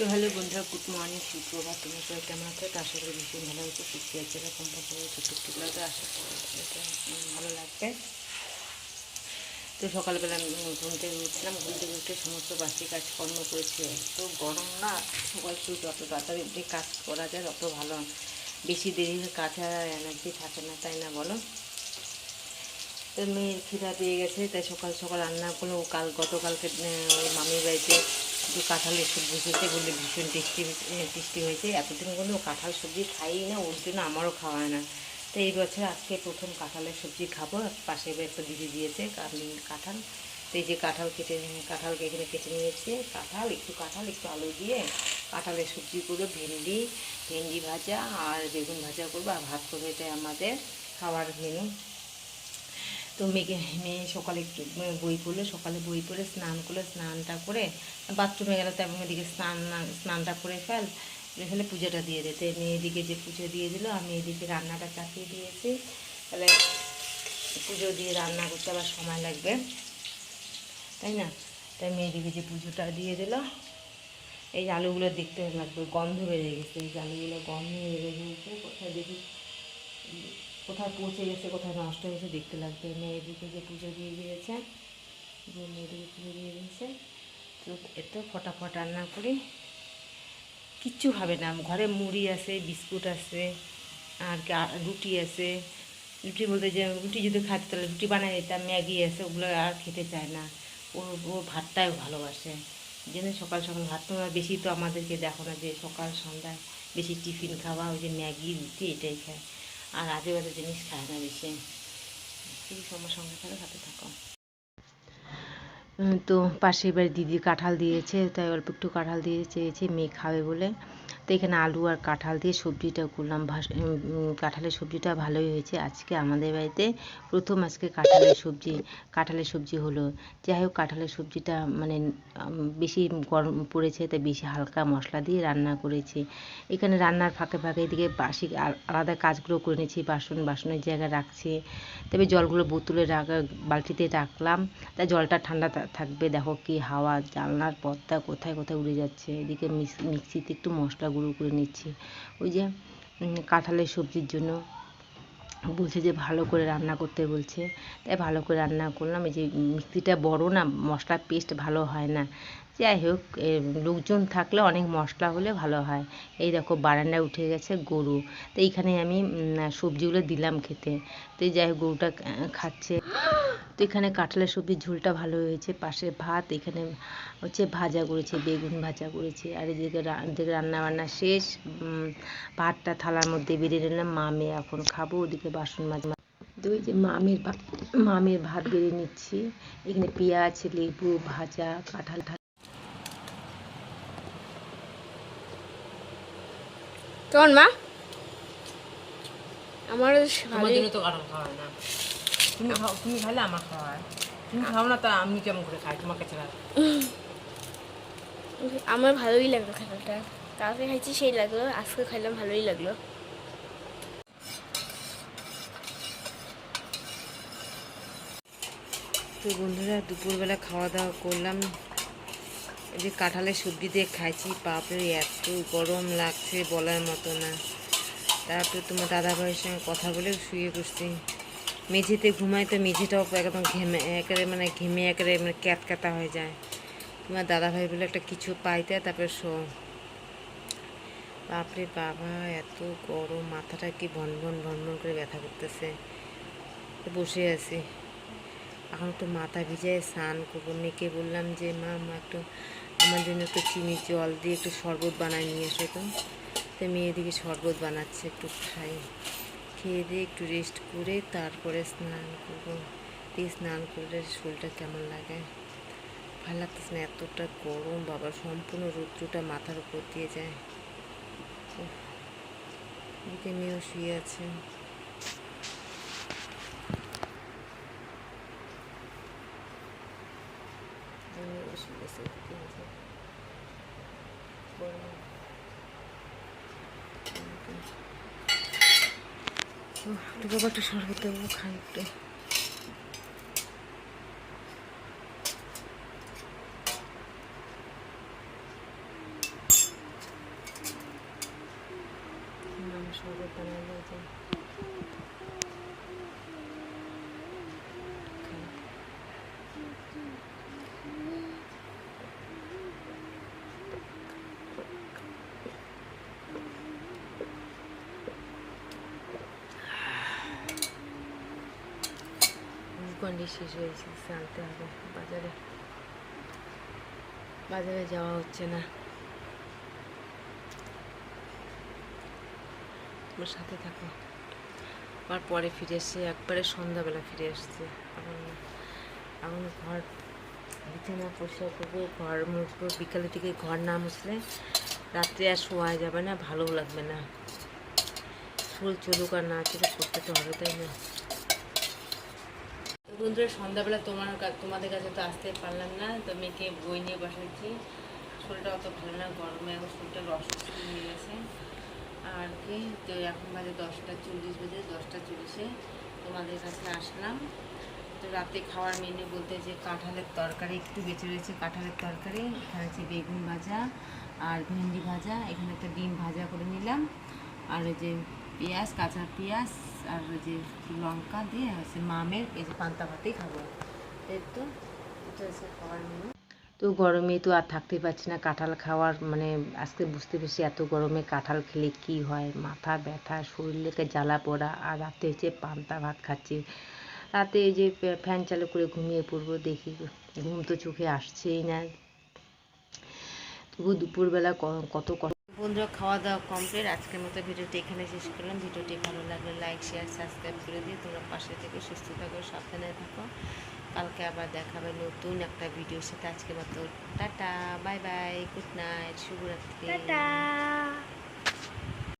তো হ্যালো বন্ধুরা good morning সুপ্রভাত তুমি সবাই কেমন আছো? আশা করি ভীষণ ভালো হয়েছে সুস্থ আছে, এরকম আশা করি ভালো লাগবে। তো সকালবেলা আমি ঘুম থেকে উঠলাম, ঘুম থেকে উঠে সমস্ত বাসি কাজকর্ম করেছি। তো গরম না সকাল শুরু যত তাড়াতাড়ি কাজ করা যায় তত ভালো। বেশি দেরি হলে আর এনার্জি থাকে না, তাই না বলো? তো মেয়ের খিদা পেয়ে গেছে, তাই সকাল সকাল রান্না করল কাল গতকালকে ওই মামির বাড়িতে একটু কাঁঠালের সবজি খেতে বললে ভীষণ টেস্টি টেস্টি হয়েছে। এতদিন কোনো কাঁঠাল সবজি খাই না, ওর জন্য আমারও খাওয়া না। তো এই বছর আজকে প্রথম কাঁঠালের সবজি খাব পাশে একটা দিদি দিয়েছে কাঁঠাল তো এই যে কাঁঠাল কেটে কাঁঠালকে এখানে কেটে নিয়েছে। কাঁঠাল, একটু কাঁঠাল, একটু আলু দিয়ে কাঁঠালের সবজি করব ভেন্ডি ভেন্ডি ভাজা আর বেগুন ভাজা করব, আর ভাত করব এটাই আমাদের খাওয়ার মেনু তো মেয়েকে মেয়ে সকালে একটু বই পড়ল, সকালে বই পড়ে স্নান করলে, স্নানটা করে বাথরুমে গেলে তো আমি এদিকে স্নান, স্নানটা করে ফেল ফেলে পুজোটা দিয়ে দিতে মেয়েদিকে যে পুজো দিয়ে দিল আমি এদিকে রান্নাটা চাপিয়ে দিয়েছি। তাহলে পুজো দিয়ে রান্না করতে আবার সময় লাগবে, তাই না? তাই মেয়েদিকে যে পুজোটা দিয়ে দিল, এই আলুগুলো দেখতে লাগবে, গন্ধ বেড়ে গেছে, এই আলুগুলো গন্ধ বেড়ে গেছে। কোথায় পৌঁছে গেছে, কোথায় নষ্ট হয়েছে দেখতে লাগবে। মেয়েদিকে যে পুজো দিয়ে দিয়েছে, যে মেয়েদিকে পুজো দিয়ে দিয়েছে। তো এত ফটাফট রান্না করি, কিচ্ছু হবে না। ঘরে মুড়ি আছে, বিস্কুট আছে, আর রুটি আছে। রুটি বলতে যে রুটি যদি খাতে তাহলে রুটি বানিয়ে দিতাম, ম্যাগি আছে, ওগুলো আর খেতে চায় না। ও ও ভাতটাই ভালোবাসে। যেন সকাল সকাল ভাত তোমরা বেশি তো আমাদেরকে দেখো না যে সকাল সন্ধ্যায় বেশি টিফিন খাওয়া, ওই যে ম্যাগি, রুটি, এটাই খায়। আর আজে বাজে জিনিস খায় না বেশি। ঠিক সময় সঙ্গে থাকো, সাথে থাকো। তো পাশে এবার দিদি কাঁঠাল দিয়েছে, তাই অল্প একটু কাঁঠাল দিয়ে চেয়েছে মেয়ে খাবে বলে। তো এখানে আলু আর কাঁঠাল দিয়ে সবজিটা করলাম। কাঁঠালের সবজিটা ভালোই হয়েছে। আজকে আমাদের বাড়িতে প্রথম আজকে কাঁঠালের সবজি কাঁঠালের সবজি হলো। যাই হোক, কাঁঠালের সবজিটা মানে বেশি গরম পড়েছে, তাই বেশি হালকা মশলা দিয়ে রান্না করেছি। এখানে রান্নার ফাঁকে ফাঁকে এদিকে বাসি আলাদা কাজগুলো করে নিয়েছি। বাসন, বাসনের জায়গায় রাখছি। তবে জলগুলো বোতলে রাখা, বালতিতে রাখলাম। তাই জলটা ঠান্ডা থাকবে। দেখো কি হাওয়া, জানলার পর্দা কোথায় কোথায় উড়ে যাচ্ছে। এদিকে মিক্স- মিক্সিতে একটু মশলা গুঁড়ো করে নিচ্ছি। ওই যে কাঁঠালের সবজির জন্য বলছে যে ভালো করে রান্না করতে বলছে। তাই ভালো করে রান্না করলাম। এই যে মিক্সিটা বড় না মশলা পেস্ট ভালো হয় না। যাই হোক লোকজন থাকলে অনেক মশলা হলে ভালো হয়। এই দেখো, বারান্দায় উঠে গেছে গরু। তো এইখানে আমি সবজিগুলো দিলাম খেতে। তো যাই হোক, গরুটা খাচ্ছে। তো এখানে কাঁঠালের সবজির ঝোলটা ভালো হয়েছে। পাশে ভাত এখানে হচ্ছে ভাজা করেছে বেগুন ভাজা করেছে। আর এদিকে রান্না বান্না শেষ। উম, ভাতটা থালার মধ্যে বেরিয়ে নিলাম। মামে এখন খাব ওদিকে বাসন মাছ তো ওই যে মামের মামের ভাত বেড়ে নিচ্ছি। এখানে পেঁয়াজ লেবু ভাজা কাঁঠাল কেমন মা? আমার তো কাঁঠাল খাওয়া না। তুমি খাও তুমি খাইলে আমার খাওয়া হয় তুমি খাও না তা আমি কেমন করে খাই? তোমাকে ছাড়া আমার ভালোই লাগল খাবারটা কালকে খাইছি সেই লাগল আজকে খাইলাম ভালোই লাগল। তো বন্ধুরা দুপুরবেলা খাওয়া দাওয়া করলাম। এই যে কাঁঠালের সবজি দিয়ে খাইছি বাপরে এত গরম লাগছে বলার মতো না। তারপরে তোমার দাদা ভাইয়ের সঙ্গে কথা বলে শুয়ে বসছি মেঝেতে ঘুমাই তো মেঝেটাও একদম ঘেমে, একেবারে মানে ঘেমে একেবারে মানে ক্যাতক্যাতা হয়ে যায়। তোমার দাদা ভাই বলে একটা কিছু পাইতে, তারপরে শো। বাপরে বাবা, এত গরম, মাথাটা কি ভন ভন ভন ভন করে ব্যথা করতেছে। বসে আছি। এখন একটু মাথা ভিজায় স্নান করব। মেয়েকে বললাম যে, মা মা, একটু আমার জন্য একটু চিনি জল দিয়ে একটু শরবত বানায় নিয়ে এসো তো। তো শরবত বানাচ্ছে, একটু খাই। খেয়ে দিয়ে একটু রেস্ট করে তারপরে স্নান করব। দিয়ে স্নান করলে শরীরটা কেমন লাগে? ভালো লাগতেছে না, এতটা গরম, বাবা, সম্পূর্ণ রৌদ্রটা মাথার উপর দিয়ে যায়। এদিকে মেয়েও শুয়ে আছে। মেয়েও শুয়ে বাবা একটু শরবত দেবো খাই একটু শরবত বানাই দিয়েছে Thank you. গ্লুকন্ডি শেষ হয়েছে? আনতে হবে। বাজারে বাজারে যাওয়া হচ্ছে না। তোমার সাথে থাকো। আবার পরে ফিরে এসছে একবারে সন্ধ্যাবেলা ফিরে এসছে এখন এখন ঘর বিছানা পরিষ্কার করব, ঘর মুছবো। বিকালের দিকে ঘর না মুছলে রাত্রে আর শোয়া যাবে না ভালো লাগবে না। চুল চলুক আর না চলে করতে তো হবে, তাই না? বন্ধুরা, সন্ধ্যাবেলা তোমার তোমাদের কাছে তো আসতে পারলাম না, তো মেয়েকে বই নিয়ে বসাচ্ছি। শরীরটা অত ভালো না, গরমে এখন শরীরটা অসুস্থ হয়ে গেছে। আর কি, তো এখন বাজে দশটা চল্লিশ বাজে, দশটা চল্লিশে তোমাদের কাছে আসলাম। তো রাতে খাওয়ার মেনু বলতে যে কাঁঠালের তরকারি, একটু বেঁচে রয়েছে কাঁঠালের তরকারি। এখানে আছে বেগুন ভাজা আর ভেন্ডি ভাজা। এখানে একটা ডিম ভাজা করে নিলাম। আর ওই যে পেঁয়াজ, কাঁচা পেঁয়াজ আর ওই যে লঙ্কা দিয়ে হচ্ছে মামের এই যে পান্তা ভাতেই খাব। তো তো গরমে তো আর থাকতে পারছি না, কাঁঠাল খাওয়ার মানে আজকে বুঝতে পেরেছি এত গরমে কাঁঠাল খেলে কি হয়, মাথা ব্যথা শরীরকে জ্বালা পোড়া, আর রাতে হচ্ছে পান্তা ভাত খাচ্ছি। রাতে এই যে ফ্যান চালু করে ঘুমিয়ে পড়ব, দেখি ঘুম তো চোখে আসছেই না। দুপুরবেলা কত কষ্ট বন্ধুরা খাওয়া দাওয়া কমপ্লিট আজকের মতো ভিডিওটি এখানে শেষ করলাম। ভিডিওটি ভালো লাগলে লাইক শেয়ার সাবস্ক্রাইব করে দিয়ে তোমরা পাশে থেকে সুস্থ থাকো, সাবধানে থাকো। কালকে আবার দেখাবে নতুন একটা ভিডিওর সাথে। আজকের মতো tata bye bye good night শুভরাত্রি।